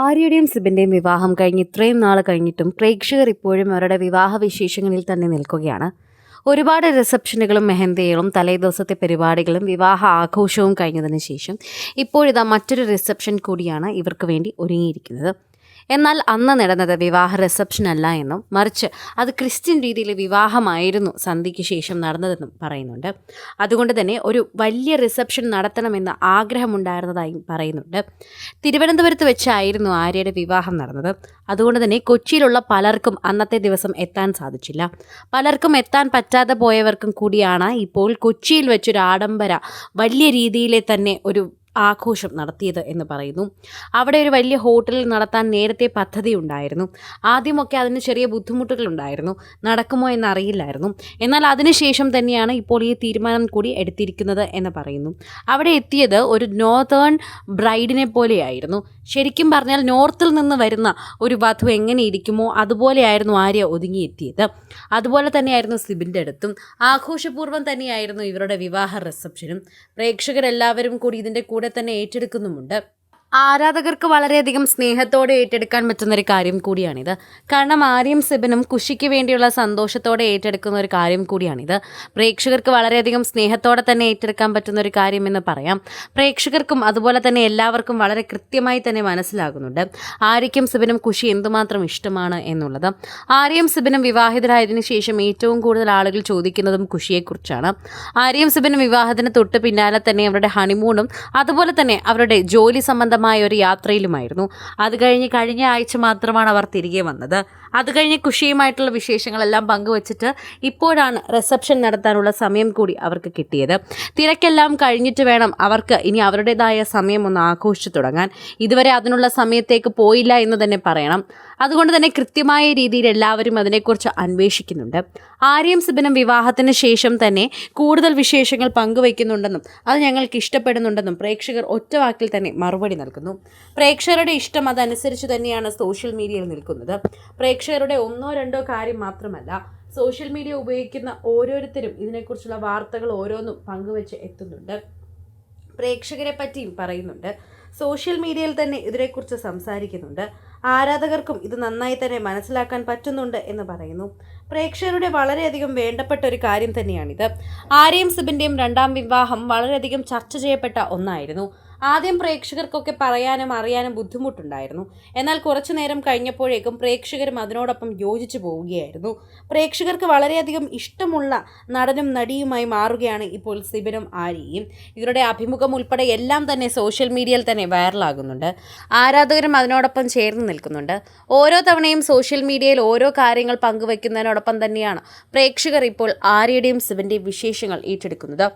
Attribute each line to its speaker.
Speaker 1: ആര്യയുടെയും സിബിന്റെയും വിവാഹം കഴിഞ്ഞ് ഇത്രയും നാൾ കഴിഞ്ഞിട്ടും പ്രേക്ഷകർ ഇപ്പോഴും അവരുടെ വിവാഹ വിശേഷങ്ങളിൽ തന്നെ നിൽക്കുകയാണ്. ഒരുപാട് റിസപ്ഷനുകളും മെഹന്തികളും തലേദിവസത്തെ പരിപാടികളും വിവാഹ ആഘോഷവും കഴിഞ്ഞതിന് ശേഷം ഇപ്പോഴിതാ മറ്റൊരു റിസപ്ഷൻ കൂടിയാണ് ഇവർക്ക് വേണ്ടി ഒരുങ്ങിയിരിക്കുന്നത്. എന്നാൽ അന്ന് നടന്നത് വിവാഹ റിസപ്ഷൻ അല്ല എന്നും മറിച്ച് അത് ക്രിസ്ത്യൻ രീതിയിലെ വിവാഹമായിരുന്നു സന്ധ്യയ്ക്ക് ശേഷം നടന്നതെന്നും പറയുന്നുണ്ട്. അതുകൊണ്ട് തന്നെ ഒരു വലിയ റിസപ്ഷൻ നടത്തണമെന്ന ആഗ്രഹമുണ്ടായിരുന്നതായും പറയുന്നുണ്ട്. തിരുവനന്തപുരത്ത് വെച്ചായിരുന്നു ആര്യയുടെ വിവാഹം നടന്നത്. അതുകൊണ്ട് തന്നെ കൊച്ചിയിലുള്ള പലർക്കും അന്നത്തെ ദിവസം എത്താൻ സാധിച്ചില്ല. പലർക്കും എത്താൻ പറ്റാതെ പോയവർക്കും കൂടിയാണ് ഇപ്പോൾ കൊച്ചിയിൽ വെച്ചൊരു ആഡംബര വലിയ രീതിയിലെ തന്നെ ഒരു ആഘോഷം നടത്തിയത് എന്ന് പറയുന്നു. അവിടെ ഒരു വലിയ ഹോട്ടലിൽ നടത്താൻ നേരത്തെ പദ്ധതി ഉണ്ടായിരുന്നു. ആദ്യമൊക്കെ അതിന് ചെറിയ ബുദ്ധിമുട്ടുകൾ ഉണ്ടായിരുന്നു. നടക്കുമോ എന്നറിയില്ലായിരുന്നു. എന്നാൽ അതിനുശേഷം തന്നെയാണ് ഇപ്പോൾ ഈ തീരുമാനം കൂടി എടുത്തിരിക്കുന്നത് എന്ന് പറയുന്നു. അവിടെ എത്തിയത് ഒരു നോർത്തേൺ ബ്രൈഡിനെ പോലെയായിരുന്നു. ശരിക്കും പറഞ്ഞാൽ നോർത്തിൽ നിന്ന് വരുന്ന ഒരു വധു എങ്ങനെ ഇരിക്കുമോ അതുപോലെയായിരുന്നു ആര്യ ഒതുങ്ങിയെത്തിയത്. അതുപോലെ തന്നെയായിരുന്നു സിബിന്റെ അടുത്തും. ആഘോഷപൂർവം തന്നെയായിരുന്നു ഇവരുടെ വിവാഹ റിസപ്ഷനും പ്രേക്ഷകരെല്ലാവരും കൂടി ഇതിന്റെ കൂടെ തന്നെ ഏറ്റെടുക്കുന്നുമുണ്ട്. ആരാധകർക്ക് വളരെയധികം സ്നേഹത്തോടെ ഏറ്റെടുക്കാൻ പറ്റുന്ന ഒരു കാര്യം കൂടിയാണിത്. കാരണം ആര്യം സിബനും കുഷിക്ക് വേണ്ടിയുള്ള സന്തോഷത്തോടെ ഏറ്റെടുക്കുന്ന ഒരു കാര്യം കൂടിയാണിത്. പ്രേക്ഷകർക്ക് വളരെയധികം സ്നേഹത്തോടെ തന്നെ ഏറ്റെടുക്കാൻ പറ്റുന്ന ഒരു കാര്യമെന്ന് പറയാം. പ്രേക്ഷകർക്കും അതുപോലെ തന്നെ എല്ലാവർക്കും വളരെ കൃത്യമായി തന്നെ മനസ്സിലാകുന്നുണ്ട്. ആര്യയ്ക്കും സിബനും കുഷി എന്തുമാത്രം ഇഷ്ടമാണ് എന്നുള്ളത്. ആര്യം സിബനും വിവാഹിതരായതിനു ശേഷം ഏറ്റവും കൂടുതൽ ആളുകൾ ചോദിക്കുന്നതും കുഷിയെക്കുറിച്ചാണ് ആര്യം സിബനും വിവാഹത്തിന് തൊട്ട് പിന്നാലെ തന്നെ അവരുടെ ഹണിമൂണും അതുപോലെ തന്നെ അവരുടെ ജോലി സംബന്ധമായ ഒരു യാത്രയിലുമായിരുന്നു. അത് കഴിഞ്ഞ് കഴിഞ്ഞ ആഴ്ച മാത്രമാണ് അവർ തിരികെ വന്നത്. അത് കഴിഞ്ഞ് കുഷിയുമായിട്ടുള്ള വിശേഷങ്ങളെല്ലാം പങ്കുവച്ചിട്ട് ഇപ്പോഴാണ് റിസപ്ഷൻ നടത്താനുള്ള സമയം കൂടി അവർക്ക് കിട്ടിയത്. തിരക്കെല്ലാം കഴിഞ്ഞിട്ട് വേണം അവർക്ക് ഇനി അവരുടേതായ സമയം ഒന്ന് ആഘോഷിച്ചു തുടങ്ങാൻ. ഇതുവരെ അതിനുള്ള സമയത്തേക്ക് പോയില്ല എന്ന് തന്നെ പറയണം. അതുകൊണ്ട് തന്നെ കൃത്യമായ രീതിയിൽ എല്ലാവരും അതിനെക്കുറിച്ച് അന്വേഷിക്കുന്നുണ്ട്. ആര്യം സിബിനും വിവാഹത്തിന് ശേഷം തന്നെ കൂടുതൽ വിശേഷങ്ങൾ പങ്കുവയ്ക്കുന്നുണ്ടെന്നും അത് ഞങ്ങൾക്ക് ഇഷ്ടപ്പെടുന്നുണ്ടെന്നും പ്രേക്ഷകർ ഒറ്റ വാക്കിൽ തന്നെ മറുപടി നൽകുന്നു പ്രേക്ഷകരുടെ ഇഷ്ടം അതനുസരിച്ച് തന്നെയാണ് സോഷ്യൽ മീഡിയയിൽ നിൽക്കുന്നത്. പ്രേക്ഷകരുടെ ഒന്നോ രണ്ടോ കാര്യം മാത്രമല്ല സോഷ്യൽ മീഡിയ ഉപയോഗിക്കുന്ന ഓരോരുത്തരും ഇതിനെക്കുറിച്ചുള്ള വാർത്തകൾ ഓരോന്നും പങ്കുവെച്ച് എത്തുന്നുണ്ട്. പ്രേക്ഷകരെ പറ്റിയും പറയുന്നുണ്ട്. സോഷ്യൽ മീഡിയയിൽ തന്നെ ഇതിനെക്കുറിച്ച് സംസാരിക്കുന്നുണ്ട്. ആരാധകർക്കും ഇത് നന്നായി തന്നെ മനസ്സിലാക്കാൻ പറ്റുന്നുണ്ട് എന്ന് പറയുന്നു. പ്രേക്ഷകരുടെ വളരെയധികം വേണ്ടപ്പെട്ട ഒരു കാര്യം തന്നെയാണിത്. ആര്യയും സിബിന്റെയും രണ്ടാം വിവാഹം വളരെയധികം ചർച്ച ചെയ്യപ്പെട്ട ഒന്നായിരുന്നു. ആദ്യം പ്രേക്ഷകർക്കൊക്കെ പറയാനും അറിയാനും ബുദ്ധിമുട്ടുണ്ടായിരുന്നു. എന്നാൽ കുറച്ചു നേരം കഴിഞ്ഞപ്പോഴേക്കും പ്രേക്ഷകരും അതിനോടൊപ്പം യോജിച്ചു പോവുകയായിരുന്നു. പ്രേക്ഷകർക്ക് വളരെയധികം ഇഷ്ടമുള്ള നടനും നടിയുമായി മാറുകയാണ് ഇപ്പോൾ സിബിനും ആര്യയും. ഇവരുടെ അഭിമുഖം ഉൾപ്പെടെ എല്ലാം തന്നെ സോഷ്യൽ മീഡിയയിൽ തന്നെ വൈറലാകുന്നുണ്ട്. ആരാധകരും അതിനോടൊപ്പം ചേർന്ന് നിൽക്കുന്നുണ്ട്. ഓരോ തവണയും സോഷ്യൽ മീഡിയയിൽ ഓരോ കാര്യങ്ങൾ പങ്കുവയ്ക്കുന്നതിനോടൊപ്പം തന്നെയാണ് പ്രേക്ഷകർ ഇപ്പോൾ ആര്യയുടെയും സിബിന്റെയും വിശേഷങ്ങൾ ഏറ്റെടുക്കുന്നത്.